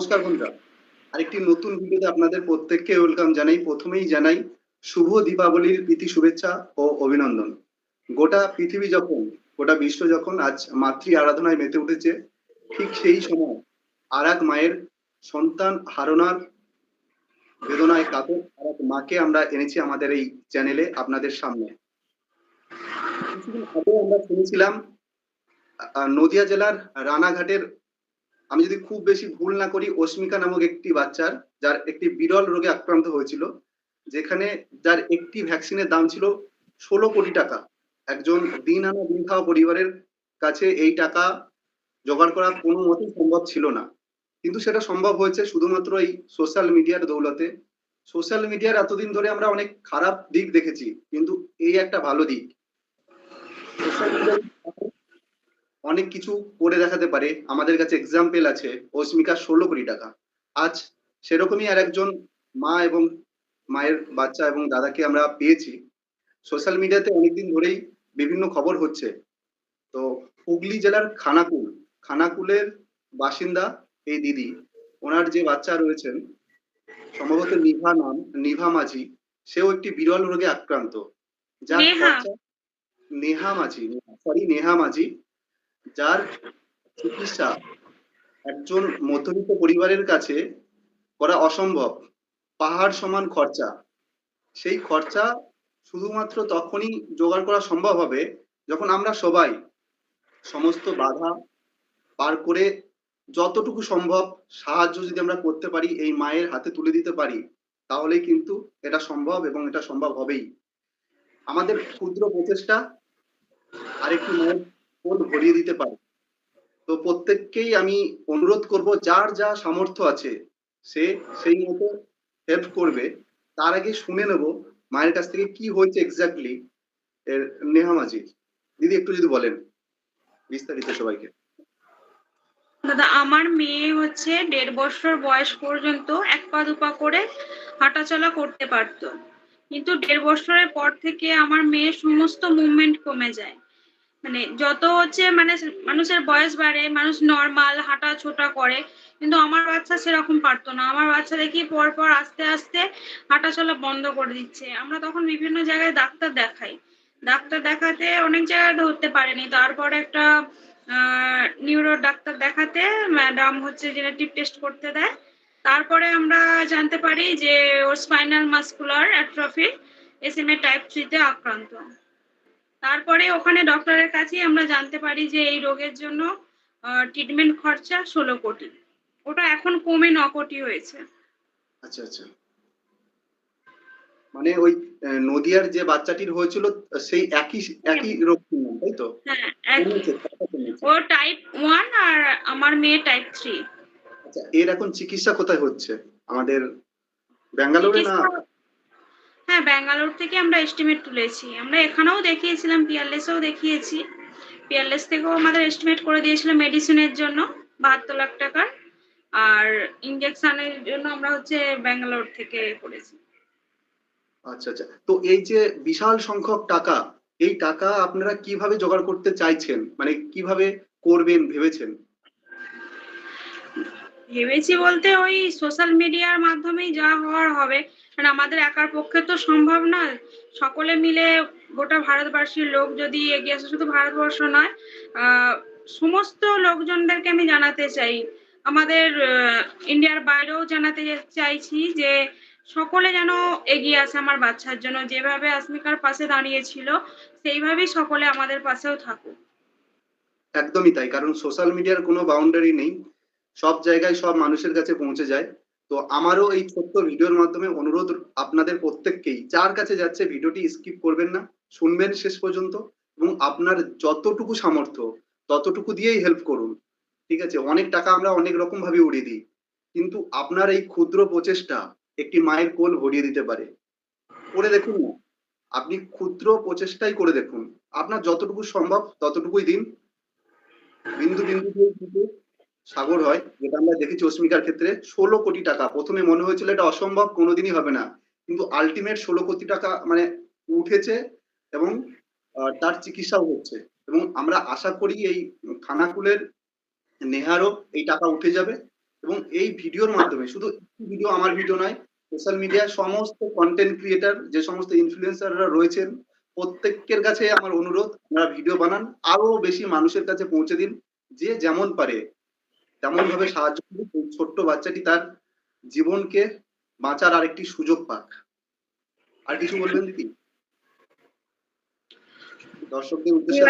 নমস্কার বন্ধুরা। আরেকটি নতুন ভিডিওতে আপনাদের প্রত্যেককে ওয়েলকাম জানাই। প্রথমেই জানাই, শুভ দীপাবলির প্রীতি শুভেচ্ছা ও অভিনন্দন। গোটা পৃথিবী যখন, গোটা বিশ্ব যখন আজ মাতৃ আরাধনায় মেতে উঠেছে, ঠিক সেই সময় আর মায়ের সন্তান হারনার বেদনায় কাতর আর এক মাকে আমরা এনেছি আমাদের এই চ্যানেলে আপনাদের সামনে। কিছুদিন আগে আমরা শুনেছিলাম নদিয়া জেলার রানাঘাটের আমি যদি খুব বেশি ভুল না করি অস্মিকা নামক একটি বাচ্চার, যার একটি বিরল রোগে আক্রান্ত হয়েছিল, যেখানে যার একটি ভ্যাকসিনের দাম ছিল ষোলো কোটি টাকা। একজন দিন আনা দিন খাওয়া পরিবারের কাছে এই টাকা জোগাড় করা কোনো মতেই সম্ভব ছিল না। কিন্তু সেটা সম্ভব হয়েছে শুধুমাত্র এই সোশ্যাল মিডিয়ার দৌলতে। সোশ্যাল মিডিয়ার এতদিন ধরে আমরা অনেক খারাপ দিক দেখেছি, কিন্তু এই একটা ভালো দিক। সোশ্যাল মিডিয়ায় অনেক কিছু করে দেখাতে পারে। আমাদের কাছে এক্সাম্পল আছে অস্মিকা ষোলো কোটি টাকা। আজ সেরকমই আর একজন মা এবং মায়ের বাচ্চা এবং দাদাকে আমরা পেয়েছি। সোশ্যাল মিডিয়াতে অনেকদিন ধরেই বিভিন্ন খবর হচ্ছে। তো হুগলি জেলার খানাকুল খানাকুলের বাসিন্দা এই দিদি ওনার যে বাচ্চা রয়েছেন সম্ভবত নিভা নাম নিভা মাঝি সেও একটি বিরল রোগে আক্রান্ত। যার নেহা। নেহা মাঝি সরি নেহা মাঝি যার চিকিৎসা একজন মধ্যবিত্ত পরিবারের কাছে করা অসম্ভব। পাহাড় সমান খরচা। সেই খরচা শুধুমাত্র তখনই জোগাড় করা সম্ভব হবে যখন আমরা সবাই সমস্ত বাধা পার করে যতটুকু সম্ভব সাহায্য যদি আমরা করতে পারি, এই মায়ের হাতে তুলে দিতে পারি তাহলে কিন্তু এটা সম্ভব এবং এটা সম্ভব হবেই। আমাদের ক্ষুদ্র প্রচেষ্টা, আরেকটি মায়ের কোল ভরিয়ে দিতে পারে। তো প্রত্যেককেই আমি অনুরোধ করব, যার যা সামর্থ্য আছে, সে সেই মতো হেল্প করবে। তার আগে শুনে নেব মায়ের কাছ থেকে কি হয়েছে এক্স্যাক্টলি এর নেহামাজি দিদি, একটু যদি বলেন বিস্তারিত সবাইকে। দাদা, আমার মেয়ে হচ্ছে দেড় বছর বয়স পর্যন্ত এক পা দুপা করে হাঁটাচলা করতে পারতো। কিন্তু দেড় বছরের পর থেকে আমার মেয়ের সমস্ত মুভমেন্ট কমে যায়। মানে যত হচ্ছে মানে মানুষের বয়স বাড়ে, মানুষ নর্মাল হাঁটা ছোটা করে, কিন্তু আমার বাচ্চা সেরকম পারতো না। আমার বাচ্চা দেখি পর পর আস্তে আস্তে হাঁটাচলা বন্ধ করে দিচ্ছে। আমরা তখন বিভিন্ন জায়গায় ডাক্তার দেখাই। ডাক্তার দেখাতে অনেক জায়গায় ধরতে পারেনি। তারপরে একটা নিউরো ডাক্তার দেখাতে ম্যাডাম হচ্ছে জেনেটিভ টেস্ট করতে দেয়। তারপরে আমরা জানতে পারি যে ওর spinal muscular atrophy SMA type থ্রিতে আক্রান্ত। তারপরে ওখানে ডক্টরের কাছেই আমরা জানতে পারি যে এই রোগের জন্য ট্রিটমেন্ট খরচা ষোলো কোটি। ওটা এখন কমে ন কোটি হয়েছে। আচ্ছা আচ্ছা। মানে ওই নদিয়ার যে বাচ্চাটির হয়েছিল সেই একই একই রোগ ছিল, তাই তো? হ্যাঁ। ও টাইপ ওয়ান আর আমার মেয়ে টাইপ থ্রি আচ্ছা এর এখন চিকিৎসা কোথায় হচ্ছে? আমাদের ব্যাঙ্গালোরে না? হ্যাঁ ব্যাঙ্গালোর থেকে আমরা এস্টিমেট তুলেছি। আমরা এখানেও দেখিয়েছিলাম পিয়ারলেসেও দেখিয়েছি। পিয়ারলেস থেকেও আমাদের এস্টিমেট করে দিয়েছিল মেডিসিনের জন্য বাহাত্তর লাখ টাকার। আর ইঞ্জেকশনের জন্য আমরা হচ্ছে ব্যাঙ্গালোর থেকে করেছি। আচ্ছা আচ্ছা। তো এই যে বিশাল সংখ্যক টাকা, এই টাকা আপনারা কীভাবে জোগাড় করতে চাইছেন? মানে কীভাবে করবেন, ভেবেছেন? ভেবেছি বলতে ওই সোশ্যাল মিডিয়ার মাধ্যমেই যা হওয়ার হবে। কারণ আমাদের একার পক্ষে তো সম্ভব না সকলে মিলে গোটা ভারতবাসীর লোক যদি এগিয়ে আসে, শুধু ভারতবর্ষ নয় সমস্ত লোকজনদেরকে আমি জানাতে চাই। আমাদের ইন্ডিয়ার বাইরেও জানাতে চাইছি যে সকলে যেন এগিয়ে আসে আমার বাচ্চার জন্য। যেভাবে আসমিকার পাশে দাঁড়িয়েছিল, সেইভাবেই সকলে আমাদের পাশেও থাকুক। একদমই তাই, কারণ সোশ্যাল মিডিয়ার কোনো বাউন্ডারি নেই। সব জায়গায় সব মানুষের কাছে পৌঁছে যায়। তো আমারও এই ছোট্ট ভিডিওর মাধ্যমে অনুরোধ আপনাদের প্রত্যেককেই, যার কাছে যাচ্ছে ভিডিওটি স্কিপ করবেন না, শুনবেন শেষ পর্যন্ত এবং আপনার যতটুকু সামর্থ্য, ততটুকু দিয়েই হেল্প করুন। ঠিক আছে? অনেক টাকা আমরা অনেক রকম ভাবে উড়িয়ে দিই। কিন্তু আপনার এই ক্ষুদ্র প্রচেষ্টা একটি মায়ের কোল ভরিয়ে দিতে পারে। করে দেখুন আপনি ক্ষুদ্র প্রচেষ্টাই করে দেখুন। আপনার যতটুকু সম্ভব ততটুকুই দিন। বিন্দু বিন্দু দিয়ে সাগর হয়, যেটা আমরা দেখেছি অস্মিকার ক্ষেত্রে, ষোলো কোটি টাকা। প্রথমে মনে হয়েছিল এটা অসম্ভব, কোনোদিনই হবে না। কিন্তু আলটিমেট ষোলো কোটি টাকা মানে উঠেছে এবং তার চিকিৎসাও হচ্ছে। এবং আমরা আশা করি এই খানাকুলের নেহারও এই টাকা উঠে যাবে। এবং এই ভিডিওর মাধ্যমে, শুধু ভিডিও আমার ভিডিও নয় সোশ্যাল মিডিয়ার সমস্ত কন্টেন্ট ক্রিয়েটার যে সমস্ত ইনফ্লুয়েন্সাররা রয়েছেন, প্রত্যেকের কাছে আমার অনুরোধ, আপনারা ভিডিও বানান আরও বেশি মানুষের কাছে পৌঁছে দিন, যে যেমন পারে। তেমন ভাবে সাহায্য করুন ছোট্ট বাচ্চাটি তার জীবনকে বাঁচার আরেকটি সুযোগ পাক। আর কিছু বলবেন কি? দর্শকদের উদ্দেশ্যে?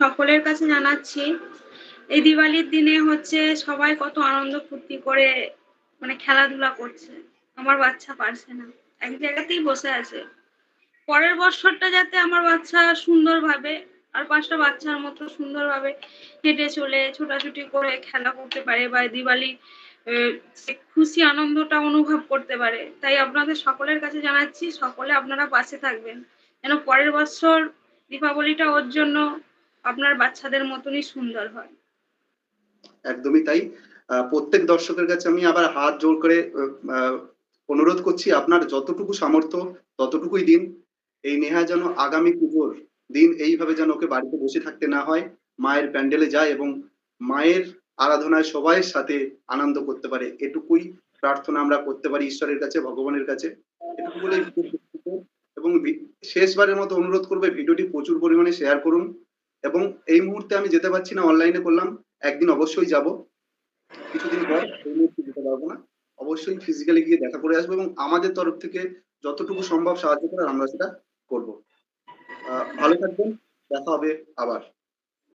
সকলের কাছে জানাচ্ছি এই দিওয়ালির দিনে হচ্ছে সবাই কত আনন্দ ফুর্তি করে মানে খেলাধুলা করছে। আমার বাচ্চা পারছে না এক জায়গাতেই বসে আছে। পরের বছরটা যাতে আমার বাচ্চা সুন্দরভাবে আর পাঁচটা বাচ্চার মতো সুন্দরভাবে হেঁটে চলে, ছোটাছুটি করে খেলা করতে পারে বা দিওয়ালি খুশি আনন্দটা অনুভব করতে পারে। তাই আপনাদের সকলের কাছে জানাচ্ছি, সকলে আপনারা পাশে থাকবেন। যেন পরের বছর দীপাবলিটা ওর জন্য আপনার বাচ্চাদের মতনই সুন্দর হয়। একদমই তাই। প্রত্যেক দর্শকের কাছে আমি আবার হাত জোর করে অনুরোধ করছি, আপনার যতটুকু সামর্থ্য, ততটুকুই দিন। এই নেহা যেন আগামী পুজোর দিন এইভাবে যেন ওকে বাড়িতে বসে থাকতে না হয়, মায়ের প্যান্ডেলে যায় এবং মায়ের আরাধনায় সবাই সাথে আনন্দ করতে পারে। এটুকুই প্রার্থনা আমরা করতে পারি ঈশ্বরের কাছে, ভগবানের কাছে। বলে এবং শেষবারের মতো অনুরোধ করবে ভিডিওটি প্রচুর পরিমাণে শেয়ার করুন। এবং এই মুহূর্তে আমি যেতে পারছি না অনলাইনে করলাম। একদিন অবশ্যই যাব। কিছুদিন পর এই মুহূর্তে যেতে পারব না। অবশ্যই ফিজিক্যালি গিয়ে দেখা করে আসব এবং আমাদের তরফ থেকে যতটুকু সম্ভব সাহায্য করার আমরা সেটা করব। ভালো থাকবেন দেখা হবে আবার।